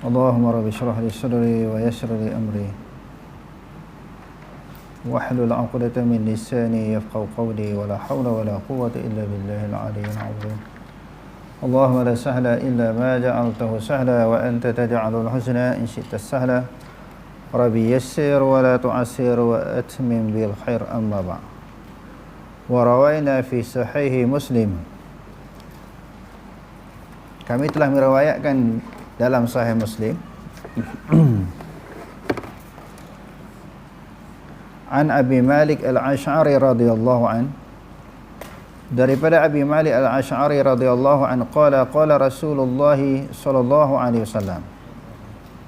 اللهم رب اشرح لي صدري ويسر لي أمري. واحلل عقدة من لساني يفقه قولي ولا حول ولا قوة إلا بالله العلي العظيم. اللهم لا سهل إلا ما جعلته سهلا وأنت تجعل الحزن إن شئت السهل ربي يسر ولا تعسر وأتمم بالخير أما بعد. وروينا في صحيح مسلم. Kami telah meriwayatkan dalam sahih Muslim An Abi Malik Al-Ash'ari radhiyallahu an daripada Abi Malik Al-Ash'ari radhiyallahu an qala qala Rasulullah sallallahu alaihi wasallam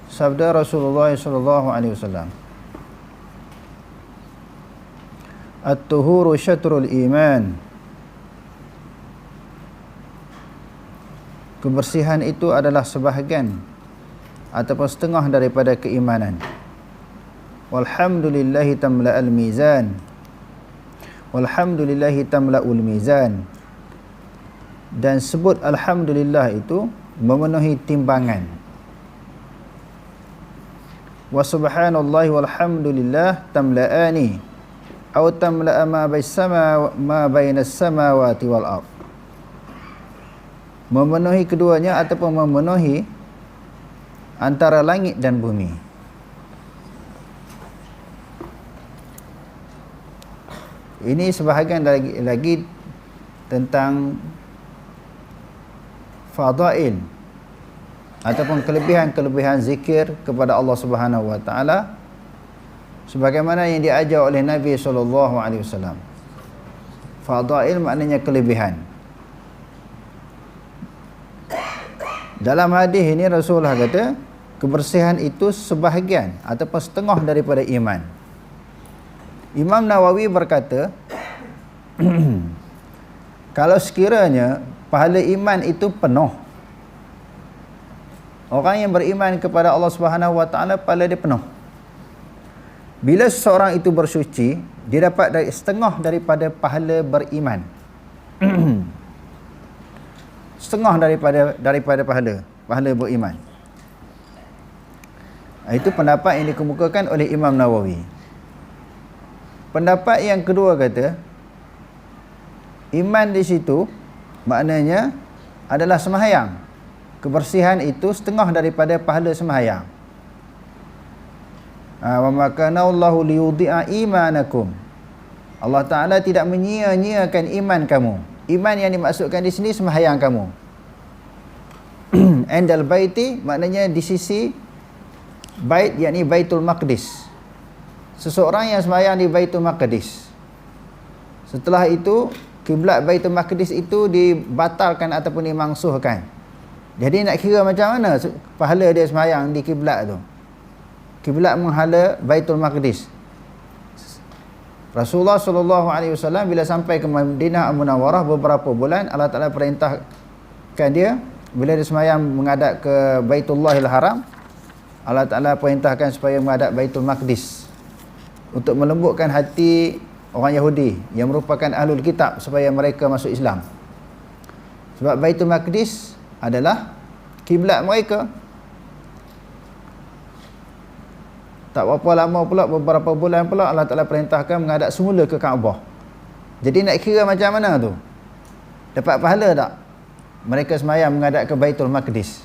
Sabda Rasulullah sallallahu alaihi wasallam At-tuhuru syatrul iman kebersihan itu adalah sebahagian ataupun setengah daripada keimanan. Walhamdulillahi tamla'al mizan. Walhamdulillahi tamla'ul mizan. Dan sebut alhamdulillah itu memenuhi timbangan. Wa subhanallahi walhamdulillah tamla'ani. Atau tamla'a ma bais sama ma bainas samawati wal ardh memenuhi keduanya ataupun memenuhi antara langit dan bumi. Ini sebahagian lagi, lagi tentang fadail ataupun kelebihan-kelebihan zikir kepada Allah Subhanahu wa taala sebagaimana yang diajar oleh Nabi sallallahu alaihi wasallam. Fadail maknanya kelebihan. Dalam hadis ini Rasulullah kata kebersihan itu sebahagian ataupun setengah daripada iman. Imam Nawawi berkata kalau sekiranya pahala iman itu penuh orang yang beriman kepada Allah Subhanahu Wa Taala pahala dia penuh. Bila seseorang itu bersuci, dia dapat dari setengah daripada pahala beriman. setengah daripada daripada pahala pahala beriman. Itu pendapat yang dikemukakan oleh Imam Nawawi. Pendapat yang kedua kata iman di situ maknanya adalah sembahyang kebersihan itu setengah daripada pahala sembahyang wa makana Allahu liyudhi'a imanakum. Allah Taala tidak menyia-nyiakan iman kamu. Iman yang dimaksudkan di sini sembahyang kamu. Endal baiti maknanya di sisi bait yakni Baitul Maqdis. Seseorang yang sembahyang di Baitul Maqdis. Setelah itu kiblat Baitul Maqdis itu dibatalkan ataupun dimangsuhkan. Jadi nak kira macam mana pahala dia sembahyang di kiblat tu? Kiblat menghala Baitul Maqdis. Rasulullah sallallahu alaihi wasallam bila sampai ke Madinah Munawwarah beberapa bulan Allah Taala perintahkan dia bila dia semayang menghadap ke Baitullahil Haram Allah Taala perintahkan supaya menghadap Baitul Maqdis untuk melembutkan hati orang Yahudi yang merupakan ahlul kitab supaya mereka masuk Islam. Sebab Baitul Maqdis adalah kiblat mereka Tak berapa lama pula beberapa bulan pula Allah Taala perintahkan menghadap semula ke Kaabah. Jadi nak kira macam mana tu? Dapat pahala tak? Mereka semayang menghadap ke Baitul Maqdis.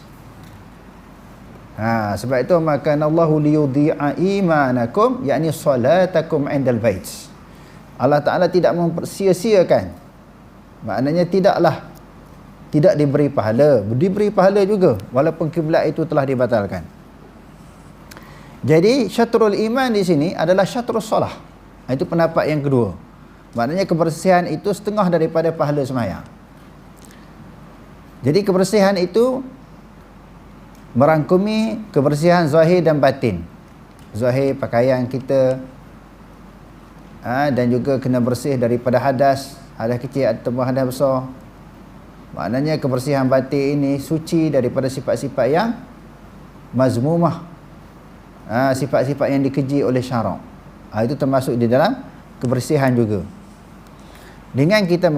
Ha, sebab itu maka Allahu liyudhi'a imanakum yakni salatakum indal bait. Allah Taala tidak mempersia-siakan. Maknanya tidaklah tidak diberi pahala, diberi pahala juga walaupun kiblat itu telah dibatalkan. Jadi syatrul iman di sini adalah syatrul solah. Itu pendapat yang kedua. Maknanya kebersihan itu setengah daripada pahala semayang. Jadi kebersihan itu merangkumi kebersihan zahir dan batin. Zahir pakaian kita ha, dan juga kena bersih daripada hadas, hadas kecil ataupun hadas besar. Maknanya kebersihan batin ini suci daripada sifat-sifat yang mazmumah ha, sifat-sifat yang dikeji oleh syarak. Ha, itu termasuk di dalam kebersihan juga. Dengan kita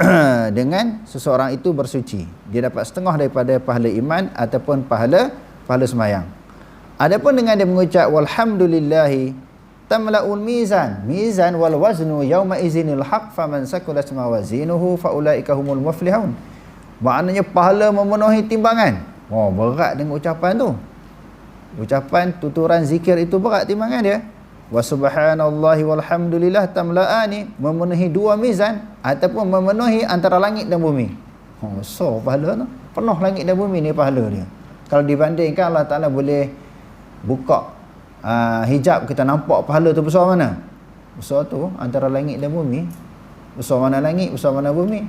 dengan seseorang itu bersuci, dia dapat setengah daripada pahala iman ataupun pahala pahala semayang. Adapun dengan dia mengucap walhamdulillahi tamla'ul mizan. Mizan wal waznu yawma izinil haq faman sakulat mawazinuhu faulaika humul muflihun. Maknanya pahala memenuhi timbangan. Oh berat dengan ucapan tu. Ucapan tuturan zikir itu berat timbangan dia wa subhanallahi walhamdulillah tamla'ani memenuhi dua mizan ataupun memenuhi antara langit dan bumi. Oh so pahala tu. Penuh langit dan bumi ni pahala dia. Kalau dibandingkan Allah Taala boleh buka uh, hijab kita nampak pahala tu besar mana? Besar tu antara langit dan bumi. Besar mana langit besar mana bumi?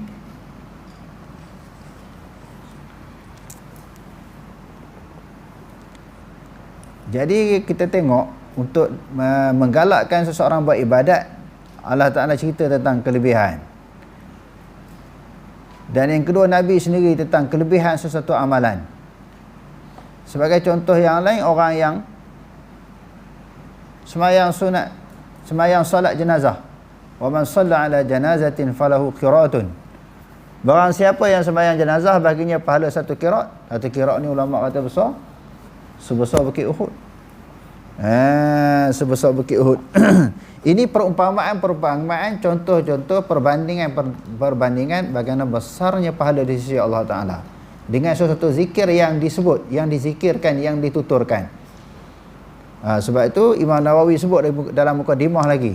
Jadi kita tengok untuk uh, menggalakkan seseorang buat ibadat Allah Ta'ala cerita tentang kelebihan. Dan yang kedua Nabi sendiri tentang kelebihan sesuatu amalan. Sebagai contoh yang lain orang yang semayang sunat semayang solat jenazah. Wa man shalla ala janazatin falahu qiratun. Barang siapa yang semayang jenazah baginya pahala satu qirat satu qirat ni ulama kata besar. Sebesar bukit Uhud eh sebesar bukit Uhud ini perumpamaan-perumpamaan contoh-contoh perbandingan perbandingan bagaimana besarnya pahala di sisi Allah taala dengan sesuatu zikir yang disebut yang dizikirkan yang dituturkan Ha, sebab itu Imam Nawawi sebut dalam mukadimah lagi.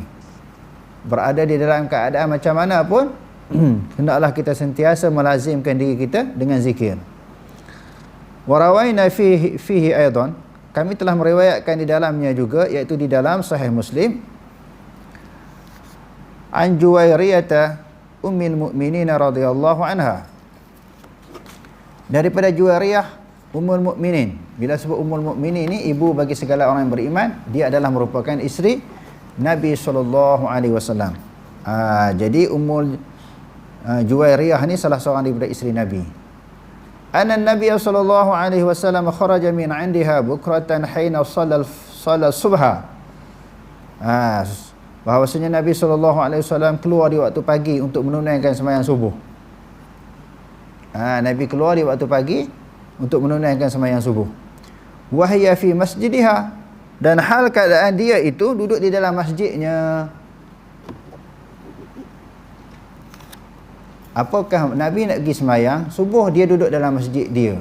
Berada di dalam keadaan macam mana pun hendaklah kita sentiasa melazimkan diri kita dengan zikir. Warawaina fihi fihi aidan kami telah meriwayatkan di dalamnya juga iaitu di dalam sahih Muslim an Juwairiyah ummul mukminin radhiyallahu anha daripada Juwairiyah Ummul Mukminin. Bila sebut Ummul Mukminin ini ibu bagi segala orang yang beriman, dia adalah merupakan isteri Nabi sallallahu alaihi wasallam. Ah, jadi Ummul uh, Juwairiyah ni salah seorang daripada isteri Nabi. Anna Nabi sallallahu alaihi wasallam kharaja min 'indiha bukratan hina shalla shalla subha. Ah, bahawasanya Nabi sallallahu alaihi wasallam keluar di waktu pagi untuk menunaikan sembahyang subuh. Ah, Nabi keluar di waktu pagi untuk menunaikan sembahyang subuh. Wahya fi masjidiha dan hal keadaan dia itu duduk di dalam masjidnya. Apakah Nabi nak pergi sembahyang, subuh dia duduk dalam masjid dia.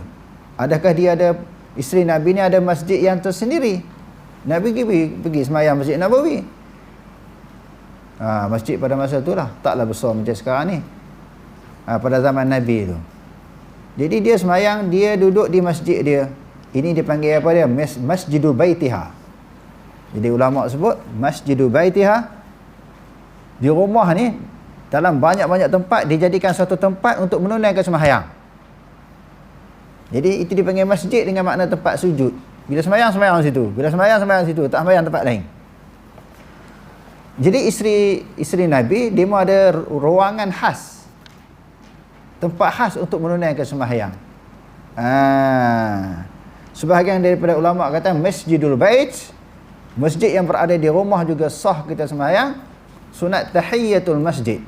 Adakah dia ada isteri Nabi ni ada masjid yang tersendiri? Nabi pergi pergi sembahyang Masjid Nabawi. Ha, masjid pada masa itulah taklah besar macam sekarang ni. Ha, pada zaman Nabi tu. Jadi dia semayang, dia duduk di masjid dia. Ini dipanggil apa dia? Mas Masjidul Baitiha. Jadi ulama sebut Masjidul Baitiha di rumah ni dalam banyak-banyak tempat dijadikan satu tempat untuk menunaikan sembahyang. Jadi itu dipanggil masjid dengan makna tempat sujud. Bila sembahyang sembahyang situ, bila sembahyang sembahyang situ, tak sembahyang tempat lain. Jadi isteri isteri Nabi dia ada ruangan khas tempat khas untuk menunaikan sembahyang. Ah. Sebahagian daripada ulama kata Masjidul Bait, masjid yang berada di rumah juga sah kita sembahyang. Sunat tahiyatul masjid.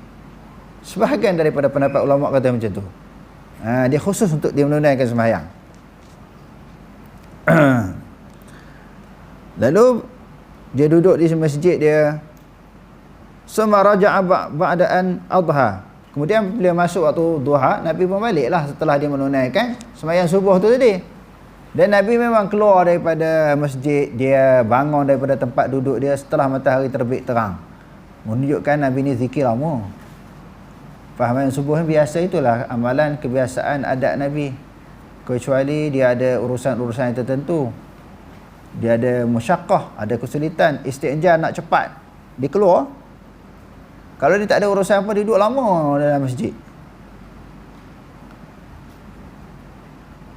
Sebahagian daripada pendapat ulama kata macam tu. Ah, dia khusus untuk dia menunaikan sembahyang. Lalu dia duduk di masjid dia. Suma raja'a ba'da an adha. Kemudian bila masuk waktu duha, Nabi pun baliklah setelah dia menunaikan sembahyang subuh tu tadi. Dan Nabi memang keluar daripada masjid, dia bangun daripada tempat duduk dia setelah matahari terbit terang. Menunjukkan Nabi ni zikir lama. Fahaman subuh ni biasa itulah amalan kebiasaan adat Nabi. Kecuali dia ada urusan-urusan yang tertentu. Dia ada musyakkah, ada kesulitan, istinja nak cepat. Dia keluar, kalau dia tak ada urusan apa, dia duduk lama dalam masjid.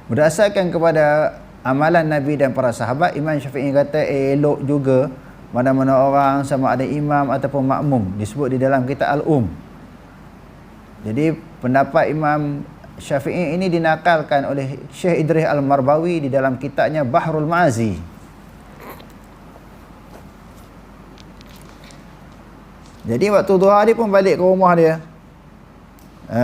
Berdasarkan kepada amalan Nabi dan para sahabat, Imam Syafi'i kata elok juga mana-mana orang sama ada imam ataupun makmum. Disebut di dalam kitab Al-Um. Jadi pendapat Imam Syafi'i ini dinakalkan oleh Syekh Idris Al-Marbawi di dalam kitabnya Bahrul Mazi. Jadi waktu duha dia pun balik ke rumah dia. Ha.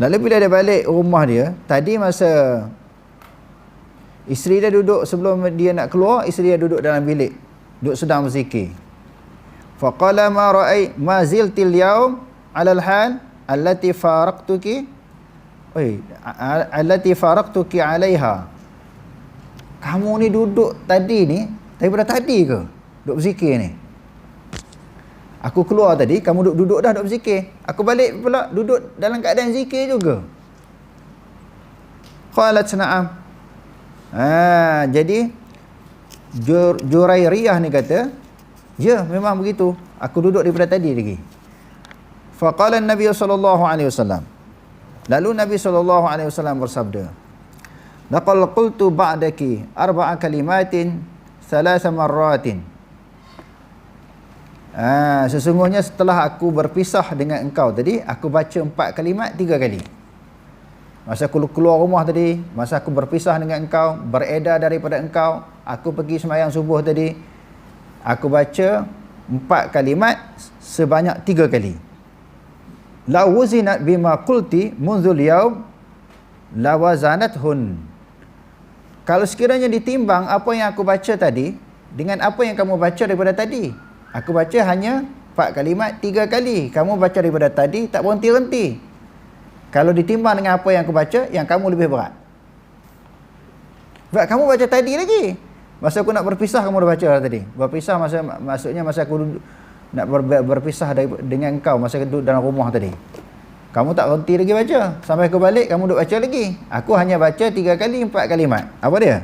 Lalu bila dia balik rumah dia, tadi masa Isteri dia duduk sebelum dia nak keluar, isteri dia duduk dalam bilik. Duduk sedang berzikir. Faqala ma ra'i ma ziltil yaum 'ala al-hal allati faraqtuki Oi, allati faraqtuki 'alaiha. Kamu ni duduk tadi ni daripada tadi ke? Duduk berzikir ni. Aku keluar tadi, kamu duduk, duduk dah duduk berzikir. Aku balik pula duduk dalam keadaan zikir juga. Qalat na'am. Ha, jadi Jur, Jurairiyah ni kata, ya memang begitu. Aku duduk daripada tadi lagi. Faqala Nabi sallallahu alaihi wasallam. Lalu Nabi sallallahu alaihi wasallam bersabda, "Laqad qultu ba'daki arba'a kalimatin thalatha marratin." Ah, sesungguhnya setelah aku berpisah dengan engkau tadi, aku baca empat kalimat tiga kali. Masa aku keluar rumah tadi, masa aku berpisah dengan engkau, beredar daripada engkau, aku pergi semayang subuh tadi, aku baca empat kalimat sebanyak tiga kali. La wuzinat bima qulti munzul yaum la wazanathun. Kalau sekiranya ditimbang apa yang aku baca tadi dengan apa yang kamu baca daripada tadi, aku baca hanya empat kalimat tiga kali. Kamu baca daripada tadi tak berhenti-henti. Kalau ditimbang dengan apa yang aku baca, yang kamu lebih berat. Sebab kamu baca tadi lagi. Masa aku nak berpisah, kamu dah baca tadi. Berpisah masa maksudnya masa aku nak ber, berpisah dari, dengan kau masa duduk dalam rumah tadi. Kamu tak berhenti lagi baca. Sampai aku balik, kamu duduk baca lagi. Aku hanya baca tiga kali, empat kalimat. Apa dia?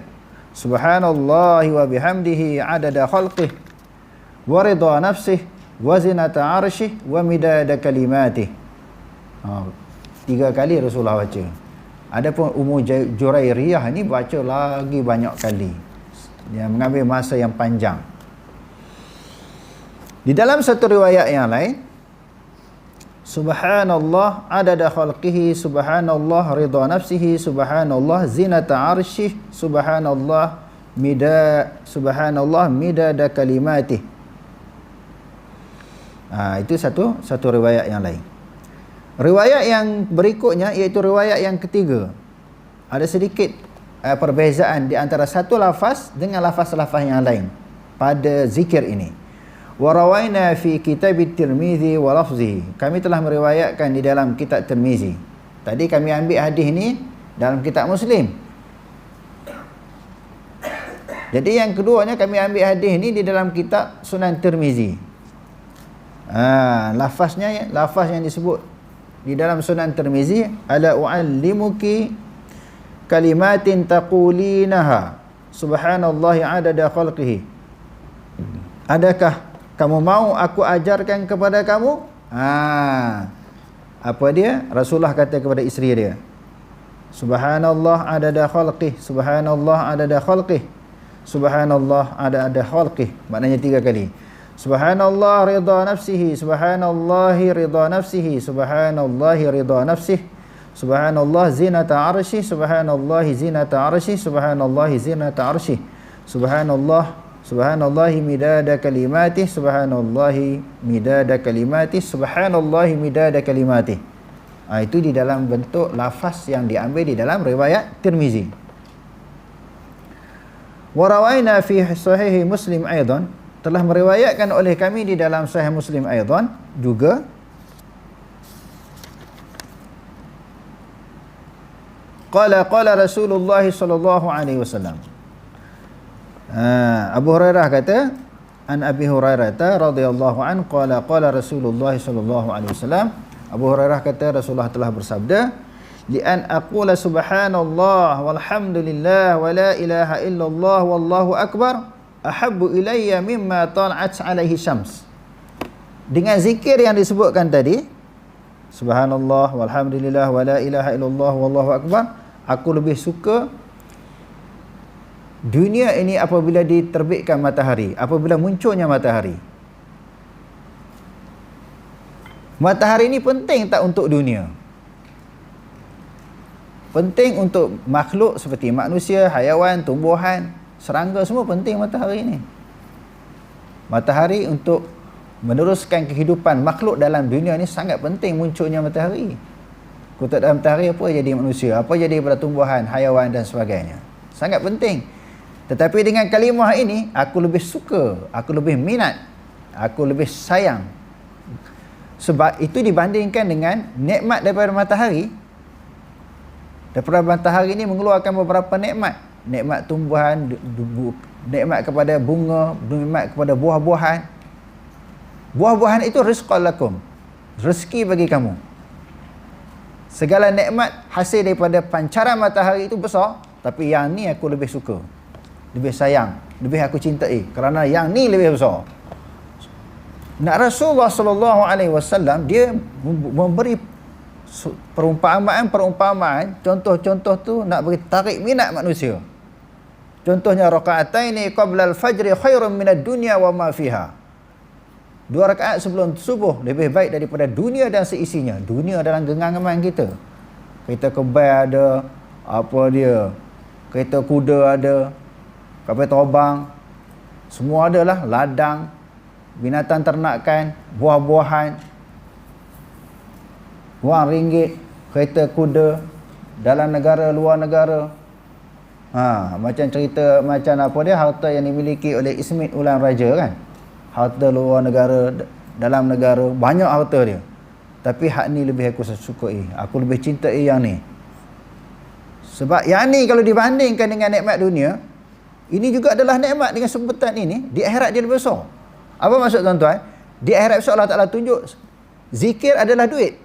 Subhanallah wa bihamdihi adada khalqih wa ridha nafsih wa zinata arshih wa midada kalimatih. Oh, tiga kali Rasulullah baca adapun umur Jurairiyah ni baca lagi banyak kali dia mengambil masa yang panjang di dalam satu riwayat yang lain Subhanallah adada khalqihi Subhanallah ridha nafsihi Subhanallah zinata arshih Subhanallah mida Subhanallah midada kalimatih ha, itu satu satu riwayat yang lain Riwayat yang berikutnya iaitu riwayat yang ketiga. Ada sedikit uh, perbezaan di antara satu lafaz dengan lafaz-lafaz yang lain pada zikir ini. Wa rawaina fi kitab at-Tirmizi wa lafzihi. Kami telah meriwayatkan di dalam kitab Tirmizi. Tadi kami ambil hadis ini dalam kitab Muslim. Jadi yang keduanya kami ambil hadis ini di dalam kitab Sunan Tirmizi. Ha, lafaznya lafaz yang disebut di dalam Sunan Tirmizi ala uallimuki kalimatin taqulinaha subhanallahi adada khalqihi adakah kamu mau aku ajarkan kepada kamu? Ha. Apa dia? Rasulullah kata kepada isteri dia subhanallah adada khalqih subhanallah adada khalqih subhanallah adada khalqih. Maknanya tiga kali. Subhanallah ridha nafsihi Subhanallahi ridha nafsihi Subhanallahi ridha nafsihi Subhanallah zinata arshi Subhanallahi zinata arshi Subhanallahi zinata arshi Subhanallah Subhanallahi midada kalimatih Subhanallahi midada kalimatih Subhanallahi midada kalimatih. Ha, Itu di dalam bentuk lafaz yang diambil di dalam riwayat Tirmizi. Warawaina fi sahihi muslim aydan telah meriwayatkan oleh kami di dalam sahih Muslim aidan juga qala qala Rasulullah sallallahu alaihi wasallam ha, Abu Hurairah kata an Abi Hurairah radhiyallahu an qala qala Rasulullah sallallahu alaihi wasallam. Abu Hurairah kata Rasulullah telah bersabda li an aqula subhanallah walhamdulillah wa la ilaha illallah wallahu akbar ahabbu ilayya mimma tal'at alaihi syams dengan zikir yang disebutkan tadi subhanallah walhamdulillah wala ilaha illallah wallahu akbar aku lebih suka dunia ini apabila diterbitkan matahari apabila munculnya matahari. Matahari ini penting tak untuk dunia? Penting untuk makhluk seperti manusia, hayawan, tumbuhan serangga semua penting matahari ni matahari untuk meneruskan kehidupan makhluk dalam dunia ni sangat penting munculnya matahari. Tak ada matahari apa jadi manusia? Apa jadi pada tumbuhan hayawan dan sebagainya? Sangat penting tetapi dengan kalimah ini aku lebih suka aku lebih minat aku lebih sayang. Sebab itu dibandingkan dengan nikmat daripada matahari. Daripada matahari ini mengeluarkan beberapa nikmat. Nikmat tumbuhan nikmat kepada bunga nikmat kepada buah-buahan. Buah-buahan itu rizqal lakum rezeki bagi kamu. Segala nikmat hasil daripada pancaran matahari itu besar tapi yang ni aku lebih suka lebih sayang lebih aku cintai. Kerana yang ni lebih besar. Nak Rasulullah sallallahu alaihi wasallam dia memberi perumpamaan-perumpamaan contoh-contoh tu nak bagi tarik minat manusia. Contohnya rakaataini qabla al-fajr khairun minad dunya wa ma fiha. Dua rakaat sebelum subuh lebih baik daripada dunia dan seisinya. Dunia dalam genggaman kita. Kereta kebal ada, apa dia, kereta kuda ada, kapal terbang, semua adalah ladang, binatang ternakan, buah-buahan, wang ringgit, kereta kuda, dalam negara, luar negara. Ha, macam cerita macam apa dia harta yang dimiliki oleh Ismit Ulang Raja kan? Harta luar negara dalam negara banyak harta dia. Tapi hak ni lebih aku sukai aku lebih cintai yang ni. Sebab yang ni kalau dibandingkan dengan nikmat dunia ini juga adalah nikmat dengan sebutan ini di akhirat dia lebih besar. Apa maksud tuan-tuan? Di akhirat besar Allah Ta'ala tunjuk zikir adalah duit.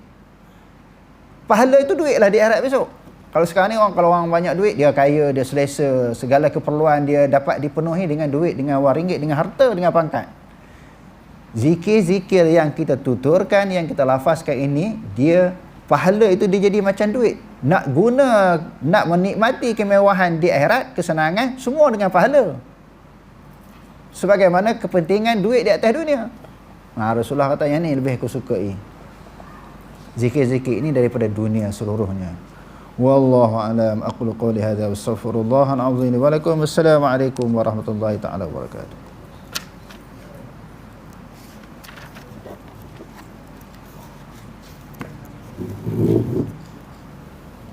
Pahala itu duit lah di akhirat besok. Kalau sekarang ni orang kalau orang banyak duit dia kaya dia selesa segala keperluan dia dapat dipenuhi dengan duit dengan wang ringgit dengan harta dengan pangkat. Zikir-zikir yang kita tuturkan yang kita lafazkan ini dia pahala itu dia jadi macam duit. Nak guna nak menikmati kemewahan di akhirat kesenangan semua dengan pahala. Sebagaimana kepentingan duit di atas dunia. Nah, Rasulullah kata yang ni lebih aku sukai. Zikir-zikir ini daripada dunia seluruhnya. Wallahu alam. Aqulu qawli hadha wastaghfirullah al-azim wa lakum assalamu alaikum warahmatullahi taala wabarakatuh Mm-hmm.